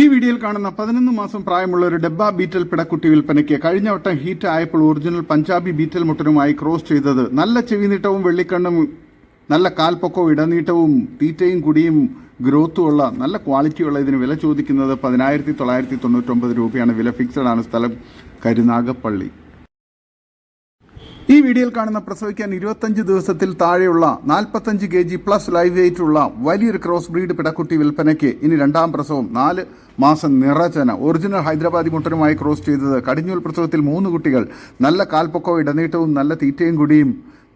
ഈ വീഡിയോയിൽ കാണുന്ന പതിനൊന്ന് മാസം പ്രായമുള്ള ഒരു ഡബ്ബ ബീറ്റൽ പിടക്കുട്ടി വിൽപ്പനയ്ക്ക് കഴിഞ്ഞ വട്ടം ഹീറ്റ് ആയപ്പോൾ ഒറിജിനൽ പഞ്ചാബി ബീറ്റൽ മുട്ടനുമായി ക്രോസ് ചെയ്തത്. നല്ല ചെവിനീട്ടവും വെള്ളിക്കണ്ണും നല്ല കാൽപ്പൊക്കവും ഇടനീട്ടവും തീറ്റയും കുടിയും ഗ്രോത്തും ഉള്ള നല്ല ക്വാളിറ്റിയുള്ള ഇതിന് വില ചോദിക്കുന്നത് പതിനായിരത്തി തൊള്ളായിരത്തി തൊണ്ണൂറ്റൊമ്പത് രൂപയാണ്. വില ഫിക്സഡ് ആണ് സ്ഥലം. കരുനാഗപ്പള്ളി. ഈ വീഡിയോയിൽ കാണുന്ന പ്രസവിക്കാൻ ഇരുപത്തഞ്ച് ദിവസത്തിൽ താഴെയുള്ള നാൽപ്പത്തഞ്ച് K G plus live weight ഉള്ള വലിയൊരു ക്രോസ് ബ്രീഡ് പിടക്കുട്ടി വിൽപ്പനയ്ക്ക് ഇനി രണ്ടാം പ്രസവം നാല് മാസം നിറചന. ഒറിജിനൽ ഹൈദരാബാദി മുട്ടനുമായി ക്രോസ് ചെയ്തത് കടിഞ്ഞൂൽ പ്രസവത്തിൽ മൂന്ന് കുട്ടികൾ. നല്ല കാൽപ്പൊക്കവും ഇടനീട്ടവും നല്ല തീറ്റയും കുടിയും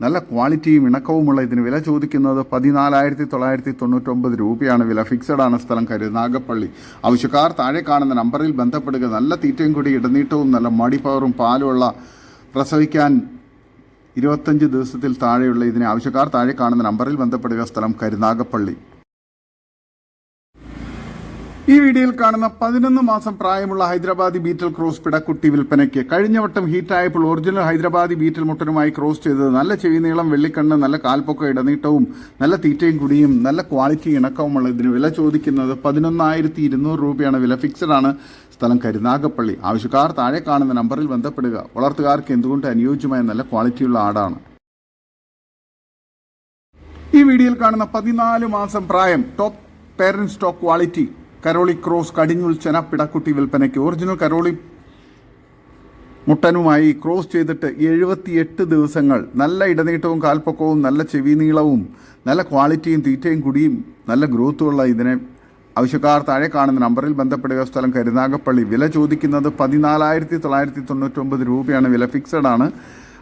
നല്ല ക്വാളിറ്റിയും ഇണക്കവുമുള്ള ഇതിന് വില ചോദിക്കുന്നത് പതിനാലായിരത്തി തൊള്ളായിരത്തി തൊണ്ണൂറ്റൊമ്പത് രൂപയാണ്. വില ഫിക്സഡ് ആണ് സ്ഥലം കരുനാഗപ്പള്ളി ആവശ്യക്കാർ താഴെ കാണുന്ന നമ്പറിൽ ബന്ധപ്പെടുക. നല്ല തീറ്റയും കൂടി ഇടനീട്ടവും നല്ല മടി പവറും പാലുമുള്ള പ്രസവിക്കാൻ ഇരുപത്തഞ്ച് ദിവസത്തിൽ താഴെയുള്ള ഇതിനെ ആവശ്യക്കാർ താഴെ കാണുന്ന നമ്പറിൽ ബന്ധപ്പെടുക സ്ഥലം കരുനാഗപ്പള്ളി. ഈ വീഡിയോയിൽ കാണുന്ന പതിനൊന്ന് മാസം പ്രായമുള്ള ഹൈദരാബാദി ബീറ്റൽ ക്രോസ് പിടക്കുട്ടി വിൽപ്പനയ്ക്ക് കഴിഞ്ഞ വട്ടം ഹീറ്റായപ്പോൾ ഒറിജിനൽ ഹൈദരാബാദി ബീറ്റൽ മുട്ടനുമായി ക്രോസ് ചെയ്തത്. നല്ല ചെവിനീളം വെള്ളിക്കണ്ണ് നല്ല കാൽപ്പൊക്ക ഇടനീട്ടവും നല്ല തീറ്റയും കുടിയും നല്ല ക്വാളിറ്റി ഇണക്കവുമുള്ള ഇതിന് വില ചോദിക്കുന്നത് പതിനൊന്നായിരത്തി ഇരുന്നൂറ് രൂപയാണ്. വില ഫിക്സഡ് ആണ്. സ്ഥലം കരുനാഗപ്പള്ളി. ആവശ്യക്കാർ താഴെ കാണുന്ന നമ്പറിൽ ബന്ധപ്പെടുക. വളർത്തുകാർക്ക് എന്തുകൊണ്ട് അനുയോജ്യമായ നല്ല ക്വാളിറ്റിയുള്ള ആടാണ്? ഈ വീഡിയോയിൽ കാണുന്ന പതിനാല് മാസം പ്രായം top parents stock quality Karauli cross കടിഞ്ഞുൽ ചെന പിടക്കുട്ടി വിൽപ്പനയ്ക്ക്. ഒറിജിനൽ കരോളി മുട്ടനുമായി ക്രോസ് ചെയ്തിട്ട് എഴുപത്തിയെട്ട് ദിവസങ്ങൾ നല്ല ഇടനീട്ടവും കാൽപ്പൊക്കവും നല്ല ചെവി നീളവും നല്ല ക്വാളിറ്റിയും തീറ്റയും കുടിയും നല്ല ഗ്രോത്തുമുള്ള ഇതിനെ ആവശ്യക്കാർ താഴെ കാണുന്ന നമ്പറിൽ ബന്ധപ്പെടുക. സ്ഥലം കരുനാഗപ്പള്ളി. വില ചോദിക്കുന്നത് പതിനാലായിരത്തി തൊള്ളായിരത്തി തൊണ്ണൂറ്റൊമ്പത് രൂപയാണ്. വില ഫിക്സഡ് ആണ്.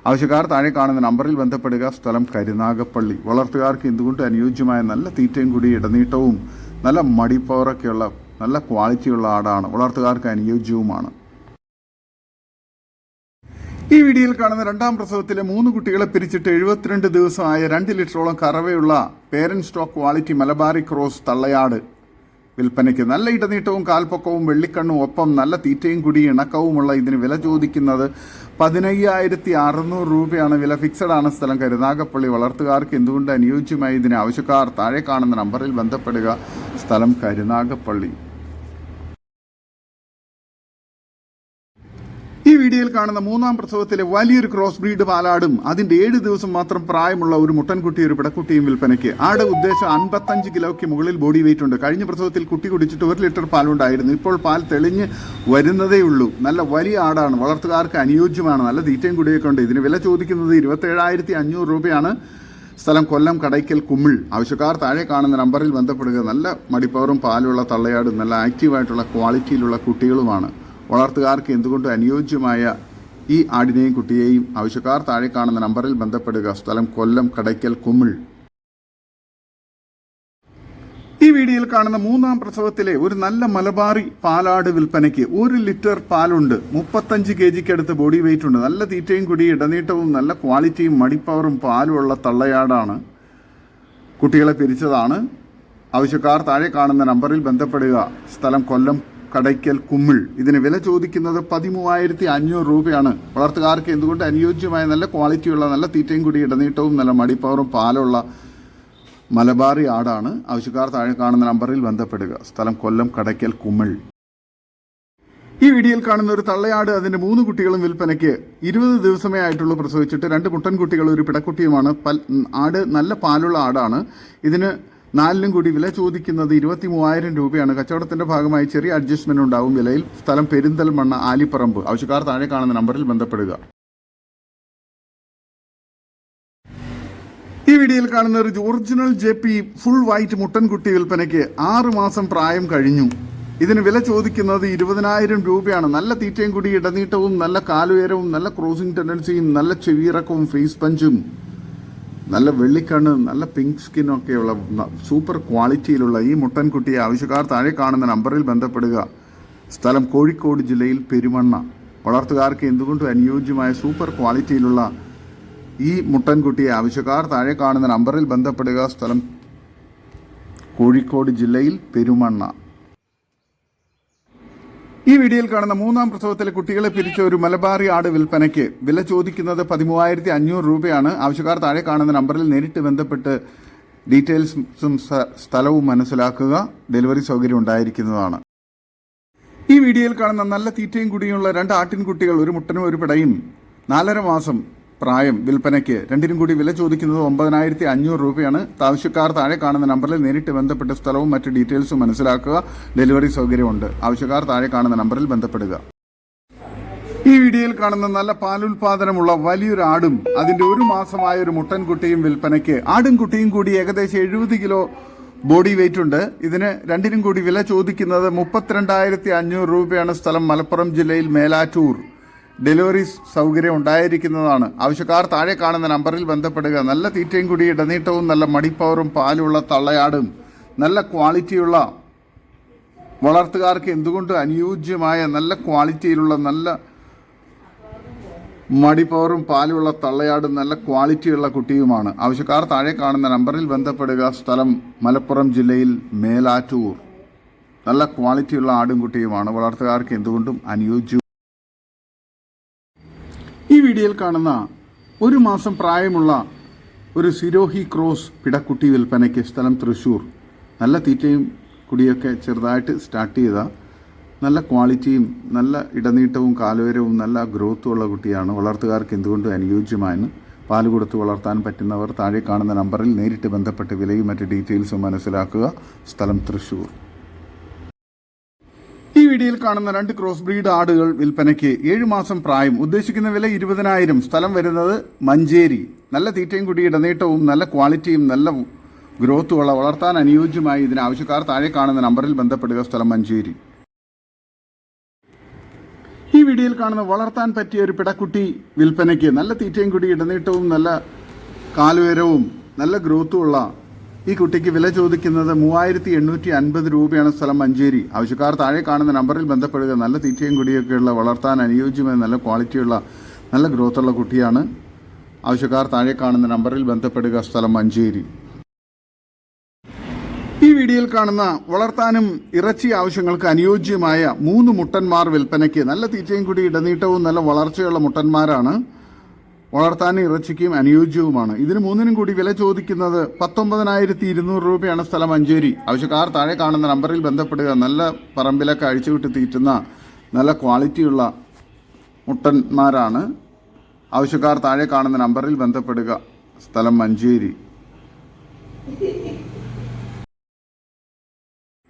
ആവശ്യക്കാർ താഴെ കാണുന്ന നമ്പറിൽ ബന്ധപ്പെടുക. സ്ഥലം കരുനാഗപ്പള്ളി. വളർത്തുകാർക്ക് എന്തുകൊണ്ട് അനുയോജ്യമായ നല്ല തീറ്റയും കൂടി ഇടനീട്ടവും നല്ല മടിപ്പവറൊക്കെയുള്ള നല്ല ക്വാളിറ്റിയുള്ള ആടാണ് വളർത്തുകാർക്ക് അനുയോജ്യവുമാണ്. ഈ വീഡിയോയിൽ കാണുന്ന രണ്ടാം പ്രസവത്തിലെ മൂന്ന് കുട്ടികളെ പിരിച്ചിട്ട് എഴുപത്തിരണ്ട് ദിവസമായ രണ്ട് ലിറ്ററോളം കറവയുള്ള parent stock quality Malabari cross തള്ളയാട്. വിൽപ്പനയ്ക്ക് നല്ല ഇടനീട്ടവും കാൽപ്പൊക്കവും വെള്ളിക്കണ്ണും ഒപ്പം നല്ല തീറ്റയും കുടി ഇണക്കവുമുള്ള ഇതിന് വില ചോദിക്കുന്നത് പതിനയ്യായിരത്തി അറുന്നൂറ് രൂപയാണ്. വില ഫിക്സഡ് ആണ് സ്ഥലം. കരുനാഗപ്പള്ളി വളർത്തുകാർക്ക് എന്തുകൊണ്ട് അനുയോജ്യമായി ഇതിന് ആവശ്യക്കാർ താഴെ കാണുന്ന നമ്പറിൽ ബന്ധപ്പെടുക. സ്ഥലം കരുനാഗപ്പള്ളി. വീഡിയോയിൽ കാണുന്ന മൂന്നാം പ്രസവത്തിലെ വലിയൊരു ക്രോസ് ബ്രീഡ് പാലാടും. അതിന്റെ ഏഴ് ദിവസം മാത്രം പ്രായമുള്ള ഒരു മുട്ടൻകുട്ടി ഒരു പിടക്കുട്ടിയും വിൽപ്പനയ്ക്ക്. ആട് ഉദ്ദേശം അൻപത്തഞ്ച് കിലോയ്ക്ക് മുകളിൽ ബോഡി വെയിറ്റ് ഉണ്ട്. കഴിഞ്ഞ പ്രസവത്തിൽ കുട്ടി കുടിച്ചിട്ട് ഒരു ലിറ്റർ പാലുണ്ടായിരുന്നു. ഇപ്പോൾ പാൽ തെളിഞ്ഞ് വരുന്നതേ ഉള്ളൂ. നല്ല വലിയ ആടാണ്. വളർത്തുകാർക്ക് അനുയോജ്യമാണ്. നല്ല തീറ്റയും കുടിയൊക്കെ ഉണ്ട്. ഇതിന് വില ചോദിക്കുന്നത് ഇരുപത്തേഴായിരത്തി അഞ്ഞൂറ് രൂപയാണ്. സ്ഥലം കൊല്ലം കടയ്ക്കൽ കുമ്മിൾ. ആവശ്യക്കാർ താഴെ കാണുന്ന നമ്പറിൽ ബന്ധപ്പെടുക. നല്ല മടിപ്പവറും പാലുള്ള തള്ളയാടും. നല്ല ആക്റ്റീവായിട്ടുള്ള ക്വാളിറ്റിയിലുള്ള കുട്ടികളുമാണ്. വളർത്തുകാർക്ക് എന്തുകൊണ്ട് അനുയോജ്യമായ ഈ ആടിനെയും കുട്ടിയെയും ആവശ്യക്കാർ താഴെ കാണുന്ന നമ്പറിൽ ബന്ധപ്പെടുക. സ്ഥലം കൊല്ലം കടയ്ക്കൽ കുമ്മിൾ ഈ വീഡിയോയിൽ കാണുന്ന മൂന്നാം പ്രസവത്തിലെ ഒരു നല്ല മലബാറി പാലാട് വിൽപ്പനയ്ക്ക് ഒരു ലിറ്റർ പാലുണ്ട്. മുപ്പത്തഞ്ച് കെ ജിക്ക് അടുത്ത് ബോഡി വെയിറ്റ് ഉണ്ട്. നല്ല തീറ്റയും കുടി ഇടനീട്ടവും നല്ല ക്വാളിറ്റിയും മടിപ്പവറും പാലുമുള്ള തള്ളയാടാണ്. കുട്ടികളെ പിരിച്ചതാണ്. ആവശ്യക്കാർ താഴെ കാണുന്ന നമ്പറിൽ ബന്ധപ്പെടുക. സ്ഥലം കൊല്ലം കടയ്ക്കൽ കുമ്മിൾ. ഇതിന് വില ചോദിക്കുന്നത് പതിമൂവായിരത്തി അഞ്ഞൂറ് രൂപയാണ്. വളർത്തുകാർക്ക് എന്തുകൊണ്ട് അനുയോജ്യമായ നല്ല ക്വാളിറ്റിയുള്ള നല്ല തീറ്റയും കൂടി ഇടനീട്ടവും നല്ല മടിപ്പവറും പാലുള്ള മലബാറി ആടാണ്. ആവശ്യക്കാർ താഴെ കാണുന്ന നമ്പറിൽ ബന്ധപ്പെടുക. സ്ഥലം കൊല്ലം കടയ്ക്കൽ കുമ്മിൾ. ഈ വീഡിയോയിൽ കാണുന്ന ഒരു തള്ളയാട് അതിന്റെ മൂന്ന് കുട്ടികളും വിൽപ്പനയ്ക്ക് ഇരുപത് ദിവസമേ ആയിട്ടുള്ളൂ പ്രസവിച്ചിട്ട്. രണ്ട് കുട്ടൻകുട്ടികളും ഒരു പിടക്കുട്ടിയുമാണ്. ആട് നല്ല പാലുള്ള ആടാണ്. ഇതിന് നാലിനും കൂടി വില ചോദിക്കുന്നത് ഇരുപത്തി മൂവായിരം രൂപയാണ്. കച്ചവടത്തിന്റെ ഭാഗമായി ചെറിയ അഡ്ജസ്റ്റ്മെന്റ് ഉണ്ടാവും. വിലയിൽ സ്ഥലം പെരിന്തൽമണ്ണ ആലിപ്പറമ്പ്. ആവശ്യക്കാർ താഴെ കാണുന്ന നമ്പറിൽ ബന്ധപ്പെടുക. ഈ വീഡിയോയിൽ കാണുന്ന ഒരു original J P full white മുട്ടൻകുട്ടി വിൽപ്പനയ്ക്ക് ആറ് മാസം പ്രായം കഴിഞ്ഞു. ഇതിന് വില ചോദിക്കുന്നത് ഇരുപതിനായിരം രൂപയാണ്. നല്ല തീറ്റയും കൂടി ഇടനീട്ടവും നല്ല കാലുയരവും നല്ല ക്രോസിംഗ് ടെൻഡൻസിയും നല്ല ചെവിയിറക്കവും ഫേസ് പഞ്ചും നല്ല വെള്ളിക്കണ്ണ് നല്ല പിങ്ക് സ്കിന്നൊക്കെയുള്ള ഒക്കെയുള്ള സൂപ്പർ ക്വാളിറ്റിയിലുള്ള ഈ മുട്ടൻകുട്ടിയെ ആവശ്യക്കാർ താഴെ കാണുന്ന നമ്പറിൽ ബന്ധപ്പെടുക. സ്ഥലം കോഴിക്കോട് ജില്ലയിൽ പെരുമണ്ണ. വളർത്തുകാർക്ക് എന്തുകൊണ്ടും അനുയോജ്യമായ സൂപ്പർ ക്വാളിറ്റിയിലുള്ള ഈ മുട്ടൻകുട്ടിയെ ആവശ്യക്കാർ താഴെ കാണുന്ന നമ്പറിൽ ബന്ധപ്പെടുക. സ്ഥലം കോഴിക്കോട് ജില്ലയിൽ പെരുമണ്ണ. ഈ വീഡിയോയിൽ കാണുന്ന മൂന്നാം പ്രസവത്തിലെ കുട്ടികളെ പിരിച്ച ഒരു മലബാറി ആട് വിൽപ്പനയ്ക്ക് വില ചോദിക്കുന്നത് പതിമൂവായിരത്തി അഞ്ഞൂറ് രൂപയാണ്. ആവശ്യക്കാർ താഴെ കാണുന്ന നമ്പറിൽ നേരിട്ട് ബന്ധപ്പെട്ട് ഡീറ്റെയിൽസും സ്ഥലവും മനസ്സിലാക്കുക. ഡെലിവറി സൗകര്യം ഉണ്ടായിരിക്കുന്നതാണ്. ഈ വീഡിയോയിൽ കാണുന്ന നല്ല തീറ്റയും കുടിയുമുള്ള രണ്ട് ആട്ടിൻകുട്ടികൾ ഒരു മുട്ടനും ഒരു പിടയും നാലര മാസം പ്രായം വിൽപ്പനയ്ക്ക് രണ്ടിനും കൂടി വില ചോദിക്കുന്നത് ഒമ്പതിനായിരത്തി അഞ്ഞൂറ് രൂപയാണ്. ആവശ്യക്കാർ താഴെ കാണുന്ന നമ്പറിൽ നേരിട്ട് ബന്ധപ്പെട്ട സ്ഥലവും മറ്റ് ഡീറ്റെയിൽസും മനസ്സിലാക്കുക. ഡെലിവറി സൗകര്യമുണ്ട്. ആവശ്യക്കാർ താഴെ കാണുന്ന നമ്പറിൽ ബന്ധപ്പെടുക. ഈ വീഡിയോയിൽ കാണുന്ന നല്ല പാലുൽപാദനമുള്ള വലിയൊരു ആടും അതിന്റെ ഒരു മാസമായ ഒരു മുട്ടൻകുട്ടിയും വിൽപ്പനയ്ക്ക്. ആടും കുട്ടിയും കൂടി ഏകദേശം എഴുപത് കിലോ ബോഡി വെയിറ്റ് ഉണ്ട്. ഇതിന് രണ്ടിനും കൂടി വില ചോദിക്കുന്നത് മുപ്പത്തിരണ്ടായിരത്തി അഞ്ഞൂറ് രൂപയാണ് സ്ഥലം മലപ്പുറം ജില്ലയിൽ മേലാറ്റൂർ. ഡെലിവറി സൗകര്യം ഉണ്ടായിരിക്കുന്നതാണ്. ആവശ്യക്കാർ താഴെ കാണുന്ന നമ്പറിൽ ബന്ധപ്പെടുക. നല്ല തീറ്റയും കൂടി ഇടനീട്ടവും നല്ല മടിപ്പവറും പാലുള്ള തള്ളയാടും നല്ല ക്വാളിറ്റിയുള്ള വളർത്തുകാർക്ക് എന്തുകൊണ്ട് അനുയോജ്യമായ നല്ല ക്വാളിറ്റിയിലുള്ള നല്ല മടിപ്പവറും പാലുള്ള തള്ളയാടും നല്ല ക്വാളിറ്റിയുള്ള കുട്ടിയുമാണ്. ആവശ്യക്കാർ താഴെ കാണുന്ന നമ്പറിൽ ബന്ധപ്പെടുക. സ്ഥലം മലപ്പുറം ജില്ലയിൽ മേലാറ്റൂർ. നല്ല ക്വാളിറ്റിയുള്ള ആടും കുട്ടിയുമാണ്. വളർത്തുകാർക്ക് എന്തുകൊണ്ടും അനുയോജ്യവും ഈ വീഡിയോയിൽ കാണുന്ന ഒരു മാസം പ്രായമുള്ള ഒരു സിരോഹി ക്രോസ് പിടക്കുട്ടി വിൽപ്പനയ്ക്ക് സ്ഥലം തൃശ്ശൂർ. നല്ല തീറ്റയും കുടിയൊക്കെ ചെറുതായിട്ട് സ്റ്റാർട്ട് ചെയ്ത നല്ല ക്വാളിറ്റിയും നല്ല ഇടനീട്ടവും കാലുവരവും നല്ല ഗ്രോത്തും ഉള്ള കുട്ടിയാണ്. വളർത്തുകാർക്ക് എന്തുകൊണ്ടും അനുയോജ്യമായെന്ന് പാൽ കൊടുത്ത് വളർത്താൻ പറ്റുന്നവർ താഴെ കാണുന്ന നമ്പറിൽ നേരിട്ട് ബന്ധപ്പെട്ട് വിലയും മറ്റ് ഡീറ്റെയിൽസും മനസ്സിലാക്കുക. സ്ഥലം തൃശ്ശൂർ. വീഡിയോയിൽ കാണുന്ന രണ്ട് ക്രോസ് ബ്രീഡ് ആടുകൾ വിൽപ്പനയ്ക്ക് ഏഴ് മാസം പ്രായം. ഉദ്ദേശിക്കുന്ന വില ഇരുപതിനായിരം. സ്ഥലം വരുന്നത് മഞ്ചേരി. നല്ല തീറ്റയും കൂടി ഇടനീട്ടവും നല്ല ക്വാളിറ്റിയും നല്ല ഗ്രോത്തുമുള്ള വളർത്താൻ അനുയോജ്യമായി ഇതിന് ആവശ്യക്കാർ താഴെ കാണുന്ന നമ്പറിൽ ബന്ധപ്പെടുക. സ്ഥലം മഞ്ചേരി. ഈ വീഡിയോയിൽ കാണുന്ന വളർത്താൻ പറ്റിയ ഒരു പിടക്കുട്ടി വിൽപ്പനയ്ക്ക് നല്ല തീറ്റയും കൂടി ഇടനീട്ടവും നല്ല കാലുയരവും നല്ല ഗ്രോത്തും ഉള്ള ഈ കുട്ടിക്ക് വില ചോദിക്കുന്നത് മൂവായിരത്തി എണ്ണൂറ്റി അൻപത് രൂപയാണ് സ്ഥലം മഞ്ചേരി. ആവശ്യക്കാർ താഴെ കാണുന്ന നമ്പറിൽ ബന്ധപ്പെടുക. നല്ല തീറ്റയും കുടിയൊക്കെയുള്ള വളർത്താൻ അനുയോജ്യമായ നല്ല ക്വാളിറ്റിയുള്ള നല്ല ഗ്രോത്തുള്ള കുട്ടിയാണ്. ആവശ്യക്കാർ താഴെ കാണുന്ന നമ്പറിൽ ബന്ധപ്പെടുക. സ്ഥലം മഞ്ചേരി. ഈ വീഡിയോയിൽ കാണുന്ന വളർത്താനും ഇറച്ചി ആവശ്യങ്ങൾക്ക് അനുയോജ്യമായ മൂന്ന് മുട്ടന്മാർ വിൽപ്പനയ്ക്ക് നല്ല തീറ്റയും കൂടി ഇടനീട്ടവും നല്ല വളർച്ചയുള്ള മുട്ടന്മാരാണ്. വളർത്താനും ഇറച്ചിക്കും അനുയോജ്യവുമാണ്. ഇതിന് മൂന്നിനും കൂടി വില ചോദിക്കുന്നത് പത്തൊമ്പതിനായിരത്തി ഇരുന്നൂറ് രൂപയാണ് സ്ഥലം മഞ്ചേരി ആവശ്യക്കാർ താഴെ കാണുന്ന നമ്പറിൽ ബന്ധപ്പെടുക. നല്ല പറമ്പിലൊക്കെ അഴിച്ചുവിട്ട് തീറ്റുന്ന നല്ല ക്വാളിറ്റിയുള്ള മുട്ടന്മാരാണ്. ആവശ്യക്കാർ താഴെ കാണുന്ന നമ്പറിൽ ബന്ധപ്പെടുക. സ്ഥലം മഞ്ചേരി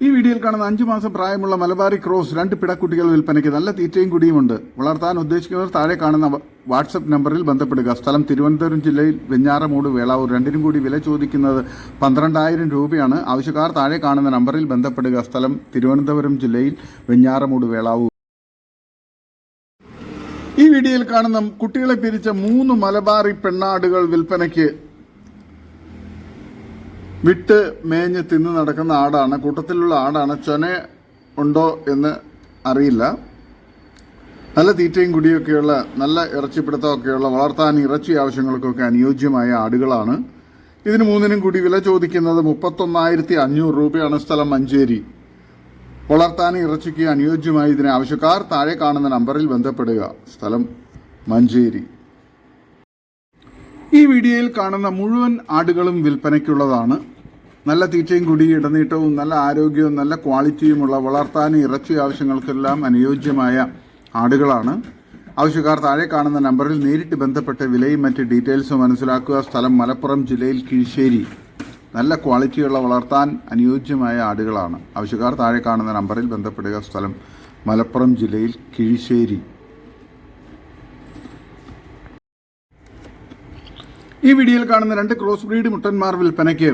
ഈ വീഡിയോയിൽ കാണുന്ന അഞ്ചു മാസം പ്രായമുള്ള മലബാറി ക്രോസ് രണ്ട് പിടക്കുട്ടികൾ വിൽപ്പനയ്ക്ക് നല്ല തീറ്റയും കുടിയുമുണ്ട്. വളർത്താൻ ഉദ്ദേശിക്കുന്നവർ താഴെ കാണുന്ന വാട്സപ്പ് നമ്പറിൽ ബന്ധപ്പെടുക. സ്ഥലം തിരുവനന്തപുരം ജില്ലയിൽ വെഞ്ഞാറമൂട് വേളാവൂർ. രണ്ടിനും കൂടി വില ചോദിക്കുന്നത് പന്ത്രണ്ടായിരം രൂപയാണ്. ആവശ്യക്കാർ താഴെ കാണുന്ന നമ്പറിൽ ബന്ധപ്പെടുക. സ്ഥലം തിരുവനന്തപുരം ജില്ലയിൽ വെഞ്ഞാറമൂട് വേളാവൂർ. ഈ വീഡിയോയിൽ കാണുന്ന കുട്ടികളെ പിരിച്ച മൂന്ന് മലബാറി പെണ്ണാടുകൾ വിൽപ്പനയ്ക്ക് വിട്ട് മേഞ്ഞ് തിന്ന് നടക്കുന്ന ആടാണ് കൂട്ടത്തിലുള്ള ആടാണ് ചൊന ഉണ്ടോ എന്ന് അറിയില്ല. നല്ല തീറ്റയും കുടിയൊക്കെയുള്ള നല്ല ഇറച്ചിപ്പിടുത്തമൊക്കെയുള്ള വളർത്താൻ ഇറച്ചി ആവശ്യങ്ങൾക്കൊക്കെ അനുയോജ്യമായ ആടുകളാണ്. ഇതിന് മൂന്നിനും കൂടി വില ചോദിക്കുന്നത് മുപ്പത്തൊന്നായിരത്തി അഞ്ഞൂറ് രൂപയാണ് സ്ഥലം മഞ്ചേരി. വളർത്താൻ ഇറച്ചിക്ക് അനുയോജ്യമായി ഇതിന് ആവശ്യക്കാർ താഴെ കാണുന്ന നമ്പറിൽ ബന്ധപ്പെടുക. സ്ഥലം മഞ്ചേരി. ഈ വീഡിയോയിൽ കാണുന്ന മുഴുവൻ ആടുകളും വിൽപ്പനയ്ക്കുള്ളതാണ്. നല്ല തീറ്റയും കുടി ഇടനീട്ടവും നല്ല ആരോഗ്യവും നല്ല ക്വാളിറ്റിയുമുള്ള വളർത്താനും ഇറച്ചി ആവശ്യങ്ങൾക്കെല്ലാം അനുയോജ്യമായ ആടുകളാണ്. ആവശ്യക്കാർ താഴെ കാണുന്ന നമ്പറിൽ നേരിട്ട് ബന്ധപ്പെട്ട് വിലയും മറ്റ് ഡീറ്റെയിൽസും മനസ്സിലാക്കുക. സ്ഥലം മലപ്പുറം ജില്ലയിൽ കിഴിശ്ശേരി നല്ല ക്വാളിറ്റിയുള്ള വളർത്താൻ അനുയോജ്യമായ ആടുകളാണ്. ആവശ്യക്കാർ താഴെ കാണുന്ന നമ്പറിൽ ബന്ധപ്പെടുക. സ്ഥലം മലപ്പുറം ജില്ലയിൽ കിഴിശ്ശേരി ഈ വീഡിയോയിൽ കാണുന്ന രണ്ട് ക്രോസ് ബ്രീഡ് മുട്ടന്മാർ വിൽപ്പനയ്ക്ക്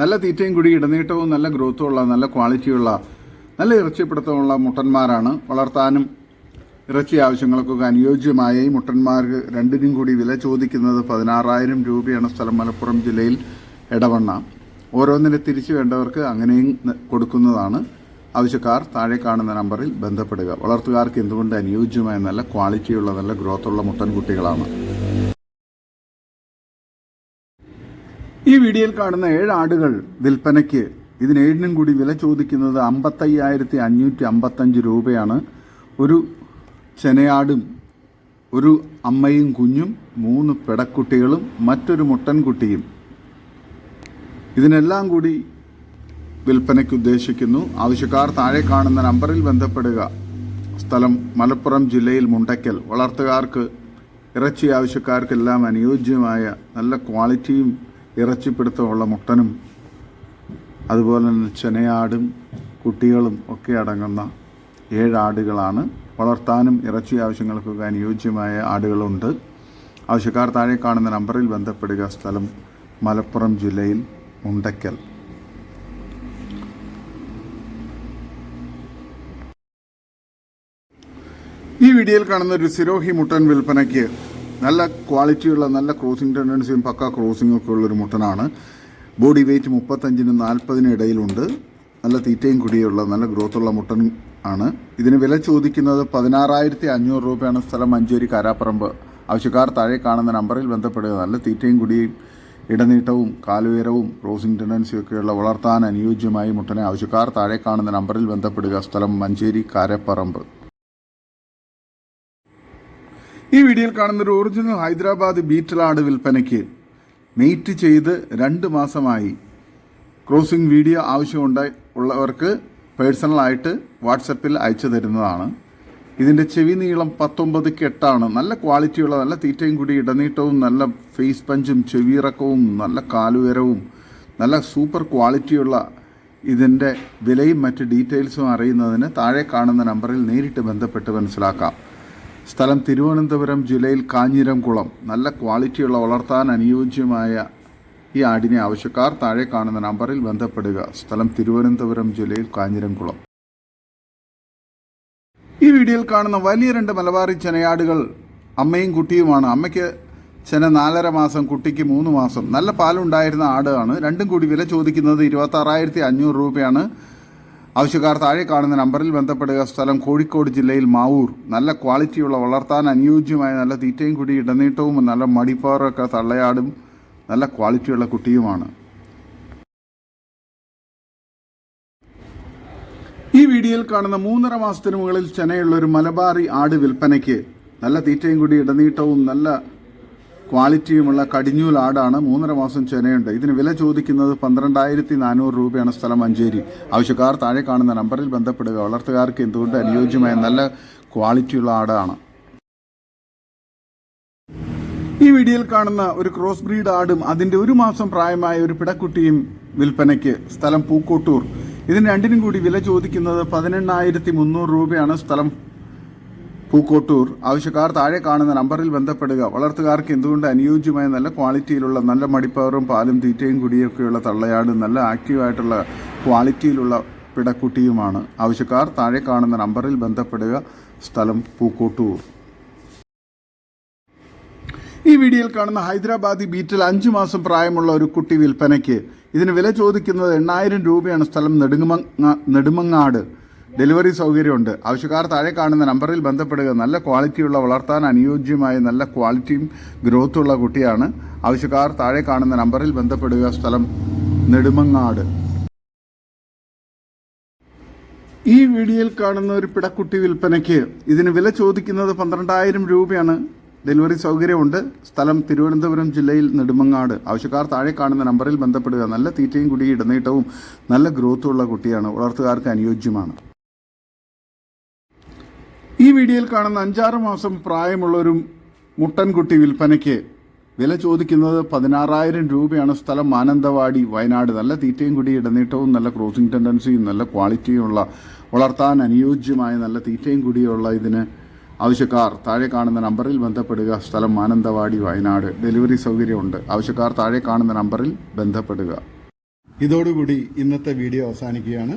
നല്ല തീറ്റയും കൂടി ഇടനീട്ടവും നല്ല ഗ്രോത്തും ഉള്ള നല്ല ക്വാളിറ്റിയുള്ള നല്ല ഇറച്ചിപ്പിടുത്തമുള്ള മുട്ടന്മാരാണ് വളർത്താനും ഇറച്ചി ആവശ്യങ്ങൾക്കൊക്കെ അനുയോജ്യമായ ഈ മുട്ടന്മാർക്ക് രണ്ടിനും കൂടി വില ചോദിക്കുന്നത് പതിനാറായിരം രൂപയാണ് സ്ഥലം മലപ്പുറം ജില്ലയിൽ ഇടവണ്ണ ഓരോന്നിനെ തിരിച്ചു വേണ്ടവർക്ക് അങ്ങനെയും കൊടുക്കുന്നതാണ്. ആവശ്യക്കാർ താഴെ കാണുന്ന നമ്പറിൽ ബന്ധപ്പെടുക. വളർത്തുകാർക്ക് എന്തുകൊണ്ട് അനുയോജ്യമായ നല്ല ക്വാളിറ്റിയുള്ള നല്ല ഗ്രോത്തുള്ള മുട്ടൻകുട്ടികളാണ്. ഈ വീഡിയോയിൽ കാണുന്ന ഏഴ് ആടുകൾ വിൽപ്പനയ്ക്ക് ഇതിന് ഏഴിനും കൂടി വില ചോദിക്കുന്നത് അമ്പത്തയ്യായിരത്തി അഞ്ഞൂറ്റി അമ്പത്തഞ്ച് രൂപയാണ്. ഒരു ചെനയാടും ഒരു അമ്മയും കുഞ്ഞും മൂന്ന് പെടക്കുട്ടികളും മറ്റൊരു മുട്ടൻകുട്ടിയും. ഇതിനെല്ലാം കൂടി വിൽപ്പനയ്ക്ക് ഉദ്ദേശിക്കുന്നു. ആവശ്യക്കാർ താഴെ കാണുന്ന നമ്പറിൽ ബന്ധപ്പെടുക. സ്ഥലം മലപ്പുറം ജില്ലയിൽ മുണ്ടയ്ക്കൽ. വളർത്തുകാർക്ക് ഇറച്ചി ആവശ്യക്കാർക്കെല്ലാം അനുയോജ്യമായ നല്ല ക്വാളിറ്റിയും ഇറച്ചിപ്പിടുത്തമുള്ള മുട്ടനും അതുപോലെ തന്നെ ചെനയാടും കുട്ടികളും ഒക്കെ അടങ്ങുന്ന ഏഴ് ആടുകളാണ്. വളർത്താനും ഇറച്ചി ആവശ്യങ്ങൾക്കൊക്കെ അനുയോജ്യമായ ആടുകളുണ്ട്. ആവശ്യക്കാർ താഴെ കാണുന്ന നമ്പറിൽ ബന്ധപ്പെടുക. സ്ഥലം മലപ്പുറം ജില്ലയിൽ മുണ്ടയ്ക്കൽ ഈ വീഡിയോയിൽ കാണുന്ന ഒരു സിരോഹി മുട്ടൻ വിൽപ്പനയ്ക്ക് നല്ല ക്വാളിറ്റിയുള്ള നല്ല ക്രോസിംഗ് ടെൻഡൻസിയും പക്ക ക്രോസിംഗ് ഒക്കെ ഉള്ളൊരു മുട്ടനാണ്. ബോഡി വെയ്റ്റ് മുപ്പത്തഞ്ചിനും നാൽപ്പതിനും ഇടയിലുണ്ട്. നല്ല തീറ്റയും കുടിയുള്ള നല്ല ഗ്രോത്തുള്ള മുട്ടൻ ആണ്. ഇതിന് വില ചോദിക്കുന്നത് പതിനാറായിരത്തി അഞ്ഞൂറ് രൂപയാണ്. സ്ഥലം മഞ്ചേരി കാരാപ്പറമ്പ്. ആവശ്യക്കാർ താഴെ കാണുന്ന നമ്പറിൽ ബന്ധപ്പെടുക. നല്ല തീറ്റയും കുടിയും ഇടനീട്ടവും കാലുയരവും ക്രോസിംഗ് ടെൻഡൻസിയും ഒക്കെയുള്ള വളർത്താൻ അനുയോജ്യമായി മുട്ടനെ ആവശ്യക്കാർ താഴെ കാണുന്ന നമ്പറിൽ ബന്ധപ്പെടുക. സ്ഥലം മഞ്ചേരി കാരപ്പറമ്പ്. ഈ വീഡിയോയിൽ കാണുന്ന ഒരു ഒറിജിനൽ ഹൈദരാബാദ് ബീറ്റലാട് വിൽപ്പനയ്ക്ക് മെയ്റ്റ് ചെയ്ത് രണ്ട് മാസമായി ക്രോസിംഗ് വീഡിയോ ആവശ്യമുണ്ടായി ഉള്ളവർക്ക് പേഴ്സണലായിട്ട് വാട്സപ്പിൽ അയച്ചു തരുന്നതാണ്. ഇതിന്റെ ചെവി നീളം പത്തൊമ്പത് കെട്ടാണ്. നല്ല ക്വാളിറ്റിയുള്ള നല്ല തീറ്റയും കൂടി ഇടനീട്ടവും നല്ല ഫേസ് പഞ്ചും ചെവിയിറക്കവും നല്ല കാലുയരവും നല്ല സൂപ്പർ ക്വാളിറ്റിയുള്ള ഇതിന്റെ വിലയും മറ്റ് ഡീറ്റെയിൽസും അറിയുന്നതിന് താഴെ കാണുന്ന നമ്പറിൽ നേരിട്ട് ബന്ധപ്പെട്ട് മനസ്സിലാക്കാം. സ്ഥലം തിരുവനന്തപുരം ജില്ലയിൽ കാഞ്ഞിരംകുളം. നല്ല ക്വാളിറ്റിയുള്ള വളർത്താൻ അനുയോജ്യമായ ഈ ആടിനെ ആവശ്യക്കാർ താഴെ കാണുന്ന നമ്പറിൽ ബന്ധപ്പെടുക. സ്ഥലം തിരുവനന്തപുരം ജില്ലയിൽ കാഞ്ഞിരംകുളം. ഈ വീഡിയോയിൽ കാണുന്ന വലിയ രണ്ട് മലബാറി ചെനയാടുകൾ അമ്മയും കുട്ടിയുമാണ്. അമ്മയ്ക്ക് ചെന നാലര മാസം കുട്ടിക്ക് മൂന്ന് മാസം. നല്ല പാലുണ്ടായിരുന്ന ആടാണ്. രണ്ടും കൂടി വില ചോദിക്കുന്നത് ഇരുപത്താറായിരത്തി അഞ്ഞൂറ് രൂപയാണ്. ആവശ്യക്കാർ താഴെ കാണുന്ന നമ്പറിൽ ബന്ധപ്പെടുക സ്ഥലം കോഴിക്കോട് ജില്ലയിൽ മാവൂർ. നല്ല ക്വാളിറ്റിയുള്ള വളർത്താൻ അനുയോജ്യമായ നല്ല തീറ്റയും കുടി ഇടനീട്ടവും നല്ല മടിപ്പാറൊക്കെ തള്ളയാടും നല്ല ക്വാളിറ്റിയുള്ള കുട്ടിയുമാണ്. ഈ വീഡിയോയിൽ കാണുന്ന മൂന്നര മാസത്തിന് മുകളിൽ ചെനയുള്ള ഒരു മലബാറി ആട് വിൽപ്പനയ്ക്ക് നല്ല തീറ്റയും കുടി ഇടനീട്ടവും നല്ല ക്വാളിറ്റിയുമുള്ള കടിഞ്ഞൂൽ ആടാണ് മൂന്നര മാസം ചെനയുണ്ട്. ഇതിന് വില ചോദിക്കുന്നത് പന്ത്രണ്ടായിരത്തി നാനൂറ് രൂപയാണ് സ്ഥലം മഞ്ചേരി. ആവശ്യക്കാർ താഴെ കാണുന്ന നമ്പറിൽ ബന്ധപ്പെടുക. വളർത്തുകാർക്ക് എന്തുകൊണ്ട് അനുയോജ്യമായ നല്ല ക്വാളിറ്റിയുള്ള ആടാണ്. ഈ വീഡിയോയിൽ കാണുന്ന ഒരു ക്രോസ് ബ്രീഡ് ആടും അതിന്റെ ഒരു മാസം പ്രായമായ ഒരു പിടക്കുട്ടിയും വിൽപ്പനയ്ക്ക് സ്ഥലം പൂക്കോട്ടൂർ. ഇതിന് രണ്ടിനും കൂടി വില ചോദിക്കുന്നത് പതിനെണ്ണായിരത്തി മുന്നൂറ് രൂപയാണ് സ്ഥലം പൂക്കോട്ടൂർ. ആവശ്യക്കാർ താഴെ കാണുന്ന നമ്പറിൽ ബന്ധപ്പെടുക. വളർത്തുകാർക്ക് എന്തുകൊണ്ട് അനുയോജ്യമായ നല്ല ക്വാളിറ്റിയിലുള്ള നല്ല മടിപ്പവറും പാലും തീറ്റയും കുടിയൊക്കെയുള്ള തള്ളയാട് നല്ല ആക്റ്റീവായിട്ടുള്ള ക്വാളിറ്റിയിലുള്ള പിടക്കുട്ടിയുമാണ്. ആവശ്യക്കാർ താഴെ കാണുന്ന നമ്പറിൽ ബന്ധപ്പെടുക. സ്ഥലം പൂക്കോട്ടൂർ. ഈ വീഡിയോയിൽ കാണുന്ന ഹൈദരാബാദി ബീറ്റിൽ അഞ്ചു മാസം പ്രായമുള്ള ഒരു കുട്ടി വിൽപ്പനയ്ക്ക്. ഇതിന് വില ചോദിക്കുന്നത് എണ്ണായിരം രൂപയാണ്. സ്ഥലം നെടുങ്ങ നെടുമങ്ങാട്. ഡെലിവറി സൗകര്യമുണ്ട്. ആവശ്യക്കാർ താഴെ കാണുന്ന നമ്പറിൽ ബന്ധപ്പെടുക. നല്ല ക്വാളിറ്റിയുള്ള വളർത്താൻ അനുയോജ്യമായ നല്ല ക്വാളിറ്റിയും ഗ്രോത്തുള്ള കുട്ടിയാണ്. ആവശ്യക്കാർ താഴെ കാണുന്ന നമ്പറിൽ ബന്ധപ്പെടുക. സ്ഥലം നെടുമങ്ങാട്. ഈ വീഡിയോയിൽ കാണുന്ന ഒരു പിടക്കുട്ടി വിൽപ്പനയ്ക്ക് ഇതിന് വില ചോദിക്കുന്നത് പന്ത്രണ്ടായിരം രൂപയാണ്. ഡെലിവറി സൗകര്യമുണ്ട്. സ്ഥലം തിരുവനന്തപുരം ജില്ലയിൽ നെടുമങ്ങാട്. ആവശ്യക്കാർ താഴെ കാണുന്ന നമ്പറിൽ ബന്ധപ്പെടുക. നല്ല തീറ്റയും കുടി ഇടനീട്ടവും നല്ല ഗ്രോത്തുള്ള കുട്ടിയാണ്. വളർത്തുകാർക്ക് അനുയോജ്യമാണ്. ഈ വീഡിയോയിൽ കാണുന്ന അഞ്ചാറ് മാസം പ്രായമുള്ള ഒരു മുട്ടൻകുട്ടി വിൽപ്പനയ്ക്ക് വില ചോദിക്കുന്നത് പതിനാറായിരം രൂപയാണ്. സ്ഥലം മാനന്തവാടി വയനാട്. നല്ല തീറ്റയും കുടി ഇടനീട്ടവും നല്ല ക്രോസിംഗ് ടെൻഡൻസിയും നല്ല ക്വാളിറ്റിയുമുള്ള വളർത്താൻ അനുയോജ്യമായ നല്ല തീറ്റയും കുടിയുള്ള ഇതിന് ആവശ്യക്കാർ താഴെ കാണുന്ന നമ്പറിൽ ബന്ധപ്പെടുക. സ്ഥലം മാനന്തവാടി വയനാട്. ഡെലിവറി സൗകര്യമുണ്ട്. ആവശ്യക്കാർ താഴെ കാണുന്ന നമ്പറിൽ ബന്ധപ്പെടുക. ഇതോടുകൂടി ഇന്നത്തെ വീഡിയോ അവസാനിക്കുകയാണ്.